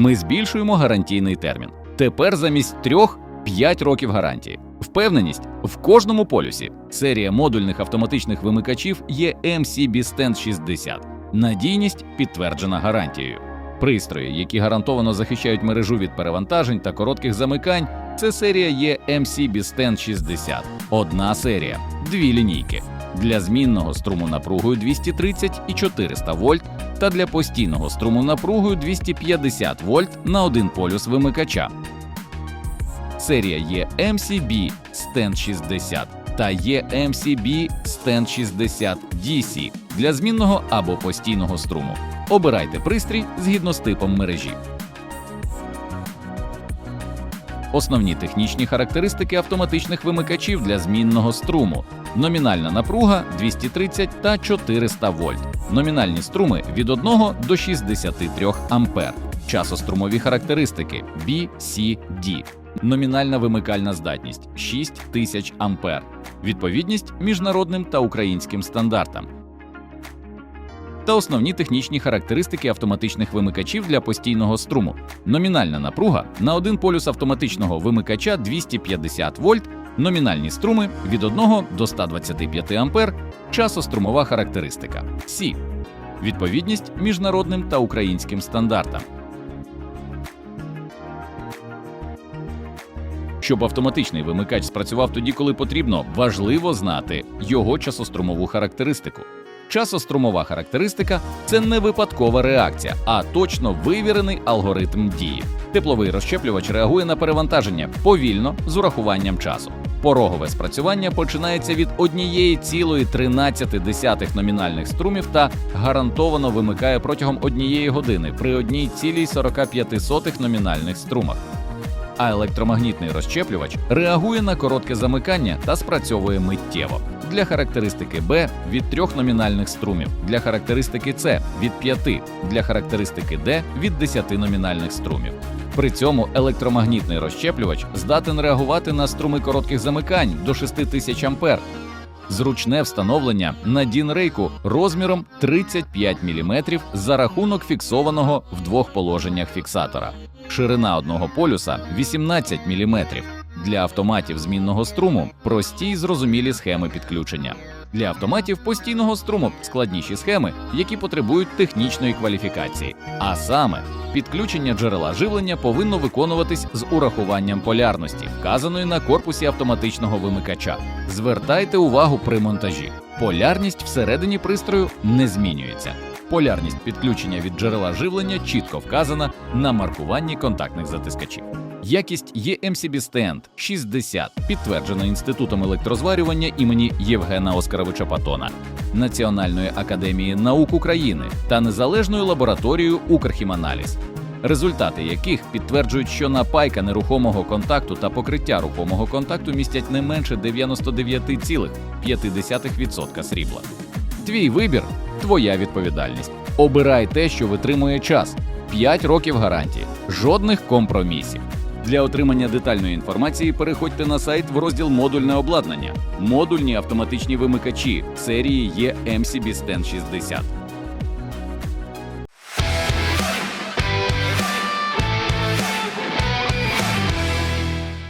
Ми збільшуємо гарантійний термін. Тепер замість трьох 5 років гарантії. Впевненість в кожному полюсі. Серія модульних автоматичних вимикачів є MCB Stand 60. Надійність підтверджена гарантією. Пристрої, які гарантовано захищають мережу від перевантажень та коротких замикань, це серія є MCB Stand 60. Одна серія, дві лінійки. Для змінного струму напругою 230 і 400 вольт та для постійного струму напругою 250 вольт на один полюс вимикача. Серія є MCB Stand 60 та є MCB Stand 60 DC для змінного або постійного струму. Обирайте пристрій згідно з типом мережі. Основні технічні характеристики автоматичних вимикачів для змінного струму. Номінальна напруга 230 та 400 вольт. Номінальні струми від 1 до 63 ампер. Часострумові характеристики B, C, D. Номінальна вимикальна здатність 6000 ампер. Відповідність міжнародним та українським стандартам. Та основні технічні характеристики автоматичних вимикачів для постійного струму. Номінальна напруга на один полюс автоматичного вимикача 250 вольт, номінальні струми від 1 до 125 ампер, часострумова характеристика. Сі. Відповідність міжнародним та українським стандартам. Щоб автоматичний вимикач спрацював тоді, коли потрібно, важливо знати його часострумову характеристику. Часострумова характеристика це не випадкова реакція, а точно вивірений алгоритм дії. Тепловий розщеплювач реагує на перевантаження повільно з урахуванням часу. Порогове спрацювання починається від 1,13 номінальних струмів та гарантовано вимикає протягом однієї години при 1,45 номінальних струмах. А електромагнітний розщеплювач реагує на коротке замикання та спрацьовує миттєво. Для характеристики Б від трьох номінальних струмів, для характеристики С від 5, для характеристики Д від 10 номінальних струмів. При цьому електромагнітний розщеплювач здатен реагувати на струми коротких замикань до 6000 ампер. Зручне встановлення на дінрейку розміром 35 мм за рахунок фіксованого в двох положеннях фіксатора. Ширина одного полюса 18 мм. Для автоматів змінного струму прості й зрозумілі схеми підключення. Для автоматів постійного струму складніші схеми, які потребують технічної кваліфікації. А саме, підключення джерела живлення повинно виконуватись з урахуванням полярності, вказаної на корпусі автоматичного вимикача. Звертайте увагу при монтажі. Полярність всередині пристрою не змінюється. Полярність підключення від джерела живлення чітко вказана на маркуванні контактних затискачів. Якість EMCB Stand 60 підтверджена Інститутом електрозварювання імені Євгена Оскаровича Патона, Національної академії наук України та незалежною лабораторією Укрхіманаліз, результати яких підтверджують, що напайка нерухомого контакту та покриття рухомого контакту містять не менше 99,5% срібла. Твій вибір твоя відповідальність. Обирай те, що витримує час. 5 років гарантії, жодних компромісів. Для отримання детальної інформації переходьте на сайт в розділ Модульне обладнання. Модульні автоматичні вимикачі серії є MCB Stand 60.